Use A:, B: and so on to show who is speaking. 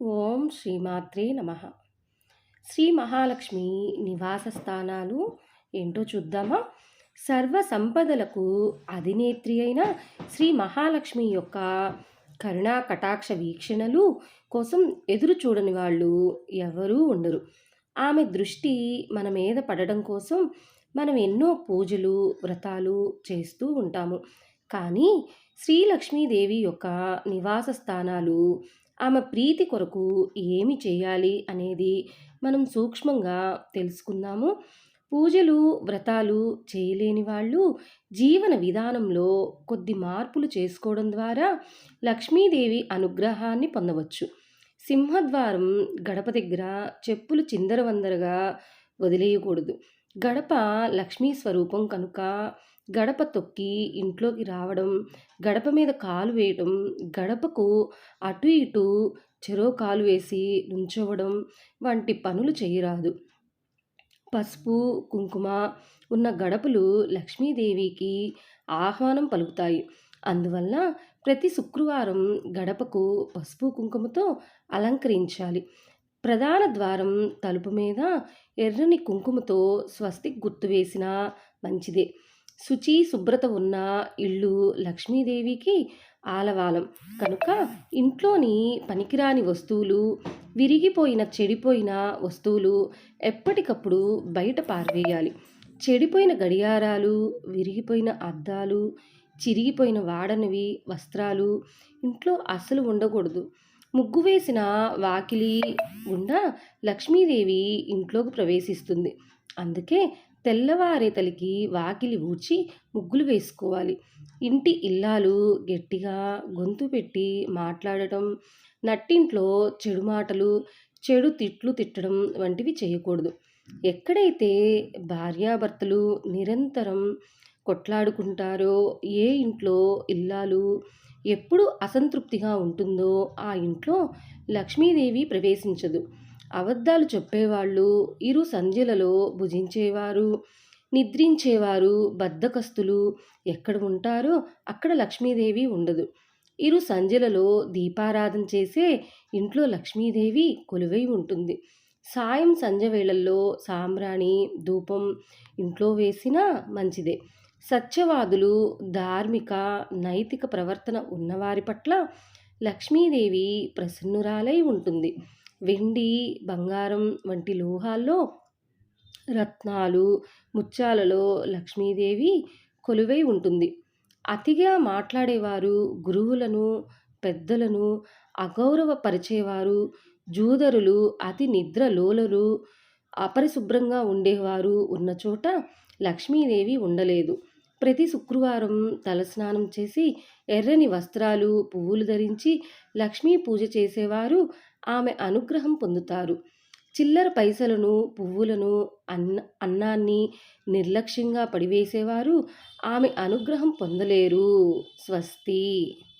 A: ఓం శ్రీమాత్రే నమ. శ్రీ మహాలక్ష్మి నివాస స్థానాలు ఏంటో చూద్దామా? సర్వ సంపదలకు అధినేత్రి అయిన శ్రీ మహాలక్ష్మి యొక్క కరుణా కటాక్ష వీక్షణలు కోసం ఎదురు చూడని వాళ్ళు ఎవరూ ఉండరు. ఆమె దృష్టి మన మీద పడడం కోసం మనం ఎన్నో పూజలు వ్రతాలు చేస్తూ ఉంటాము. కానీ శ్రీలక్ష్మీదేవి యొక్క నివాస స్థానాలు ఆమె ప్రీతి కొరకు ఏమి చేయాలి అనేది మనం సూక్ష్మంగా తెలుసుకుందాము. పూజలు వ్రతాలు చేయలేని వాళ్ళు జీవన విధానంలో కొద్ది మార్పులు చేసుకోవడం ద్వారా లక్ష్మీదేవి అనుగ్రహాన్ని పొందవచ్చు. సింహద్వారం గడప దగ్గర చెప్పులు చిందరవందరగా వదిలేయకూడదు. గడప లక్ష్మీ స్వరూపం కనుక గడప తొక్కి ఇంట్లోకి రావడం గడప మీద కాలు వేయటం గడపకు అటు ఇటు చెరో కాలు వేసి నుంచోవడం వంటి పనులు చేయరాదు. పసుపు కుంకుమ ఉన్న గడపలు లక్ష్మీదేవికి ఆహ్వానం పలుకుతాయి. అందువల్ల ప్రతి శుక్రవారం గడపకు పసుపు కుంకుమతో అలంకరించాలి. ప్రధాన ద్వారం తలుపు మీద ఎర్రని కుంకుమతో స్వస్తి గుర్తు వేసినా మంచిదే. శుచి శుభ్రత ఉన్న ఇల్లు లక్ష్మీదేవికి ఆలవాలం. కనుక ఇంట్లోని పనికిరాని వస్తువులు విరిగిపోయిన చెడిపోయిన వస్తువులు ఎప్పటికప్పుడు బయట పారవేయాలి. చెడిపోయిన గడియారాలు విరిగిపోయిన అద్దాలు చిరిగిపోయిన వాడనివి వస్త్రాలు ఇంట్లో అస్సలు ఉండకూడదు. ముగ్గు వేసిన వాకిలి గుండా లక్ష్మీదేవి ఇంట్లోకి ప్రవేశిస్తుంది. అందుకే తెల్లవారే తలికి వాకిలి ఊడ్చి ముగ్గులు వేసుకోవాలి. ఇంటి ఇల్లాలు గట్టిగా గొంతు పెట్టి మాట్లాడటం నట్టింట్లో చెడు మాటలు చెడు తిట్లు తిట్టడం వంటివి చేయకూడదు. ఎక్కడైతే భార్యాభర్తలు నిరంతరం కొట్లాడుకుంటారో ఏ ఇంట్లో ఇల్లాలు ఎప్పుడు అసంతృప్తిగా ఉంటుందో ఆ ఇంట్లో లక్ష్మీదేవి ప్రవేశించదు. అబద్ధాలు చెప్పేవాళ్ళు ఇరు సంధ్యలలో భుజించేవారు నిద్రించేవారు బద్ధకస్తులు ఎక్కడ ఉంటారో అక్కడ లక్ష్మీదేవి ఉండదు. ఇరు సంధ్యలలో దీపారాధన చేసే ఇంట్లో లక్ష్మీదేవి కొలువై ఉంటుంది. సాయం సంధ్య వేళల్లో సాంబ్రాణి ధూపం ఇంట్లో వేసినా మంచిదే. సత్యవాదులు ధార్మిక నైతిక ప్రవర్తన ఉన్నవారి పట్ల లక్ష్మీదేవి ప్రసన్నురాలై ఉంటుంది. వెండి బంగారం వంటి లోహాల్లో రత్నాలు ముత్యాలలో లక్ష్మీదేవి కొలువై ఉంటుంది. అతిగా మాట్లాడేవారు గురువులను పెద్దలను అగౌరవపరిచేవారు జూదరులు అతి నిద్రలోలరు అపరిశుభ్రంగా ఉండేవారు ఉన్న చోట లక్ష్మీదేవి ఉండలేదు. ప్రతి శుక్రవారం తలస్నానం చేసి ఎర్రని వస్త్రాలు పువ్వులు ధరించి లక్ష్మీ పూజ చేసేవారు. ఆమె అనుగ్రహం పొందుతారు. చిల్లర పైసలను పువ్వులను అన్న అన్నాన్ని నిర్లక్ష్యంగా పడివేసేవారు. ఆమె అనుగ్రహం పొందలేరు. స్వస్తి!